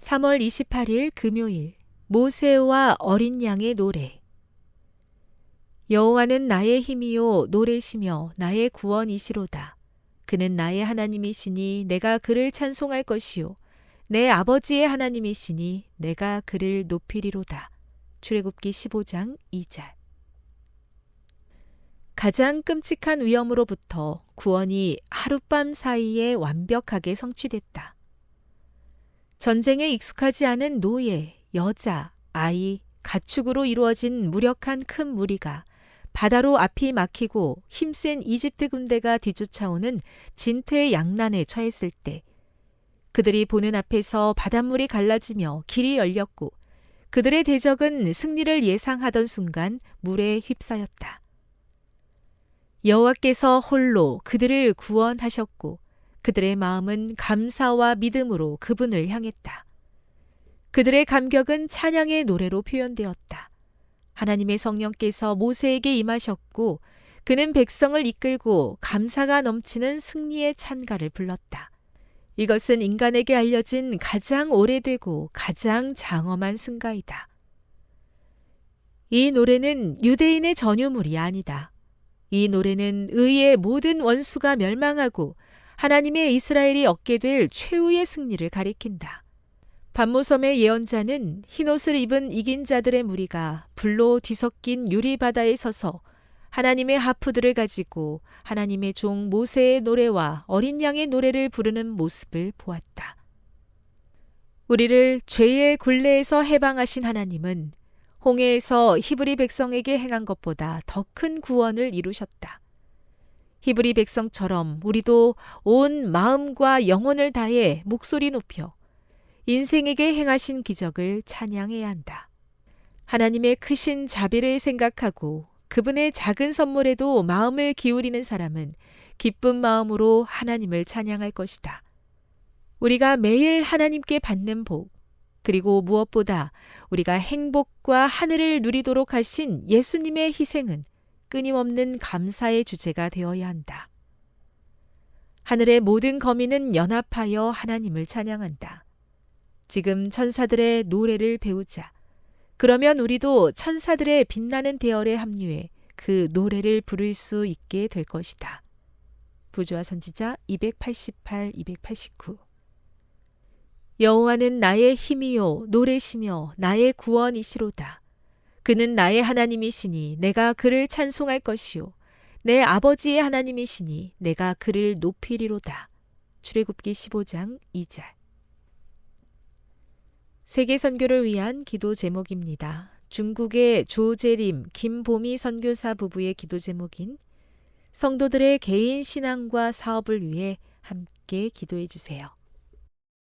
3월 28일 금요일 모세와 어린 양의 노래 여호와는 나의 힘이요 노래시며 나의 구원이시로다. 그는 나의 하나님이시니 내가 그를 찬송할 것이요 내 아버지의 하나님이시니 내가 그를 높이리로다. 출애굽기 15장 2절 가장 끔찍한 위험으로부터 구원이 하룻밤 사이에 완벽하게 성취됐다. 전쟁에 익숙하지 않은 노예, 여자, 아이, 가축으로 이루어진 무력한 큰 무리가 바다로 앞이 막히고 힘센 이집트 군대가 뒤쫓아오는 진퇴 양난에 처했을 때 그들이 보는 앞에서 바닷물이 갈라지며 길이 열렸고 그들의 대적은 승리를 예상하던 순간 물에 휩싸였다. 여호와께서 홀로 그들을 구원하셨고 그들의 마음은 감사와 믿음으로 그분을 향했다. 그들의 감격은 찬양의 노래로 표현되었다. 하나님의 성령께서 모세에게 임하셨고 그는 백성을 이끌고 감사가 넘치는 승리의 찬가를 불렀다. 이것은 인간에게 알려진 가장 오래되고 가장 장엄한 승가이다. 이 노래는 유대인의 전유물이 아니다. 이 노래는 의의 모든 원수가 멸망하고 하나님의 이스라엘이 얻게 될 최후의 승리를 가리킨다. 반모섬의 예언자는 흰옷을 입은 이긴 자들의 무리가 불로 뒤섞인 유리바다에 서서 하나님의 하프들을 가지고 하나님의 종 모세의 노래와 어린 양의 노래를 부르는 모습을 보았다. 우리를 죄의 굴레에서 해방하신 하나님은 홍해에서 히브리 백성에게 행한 것보다 더 큰 구원을 이루셨다. 히브리 백성처럼 우리도 온 마음과 영혼을 다해 목소리 높여 인생에게 행하신 기적을 찬양해야 한다. 하나님의 크신 자비를 생각하고 그분의 작은 선물에도 마음을 기울이는 사람은 기쁜 마음으로 하나님을 찬양할 것이다. 우리가 매일 하나님께 받는 복, 그리고 무엇보다 우리가 행복과 하늘을 누리도록 하신 예수님의 희생은 끊임없는 감사의 주제가 되어야 한다. 하늘의 모든 거민은 연합하여 하나님을 찬양한다. 지금 천사들의 노래를 배우자. 그러면 우리도 천사들의 빛나는 대열에 합류해 그 노래를 부를 수 있게 될 것이다. 부조화 선지자 288, 289 여호와는 나의 힘이요 노래시며 나의 구원이시로다. 그는 나의 하나님이시니 내가 그를 찬송할 것이요 내 아버지의 하나님이시니 내가 그를 높이리로다. 출애굽기 15장 2절. 세계 선교를 위한 기도 제목입니다. 중국의 조재림, 김보미 선교사 부부의 기도 제목인 성도들의 개인 신앙과 사업을 위해 함께 기도해 주세요.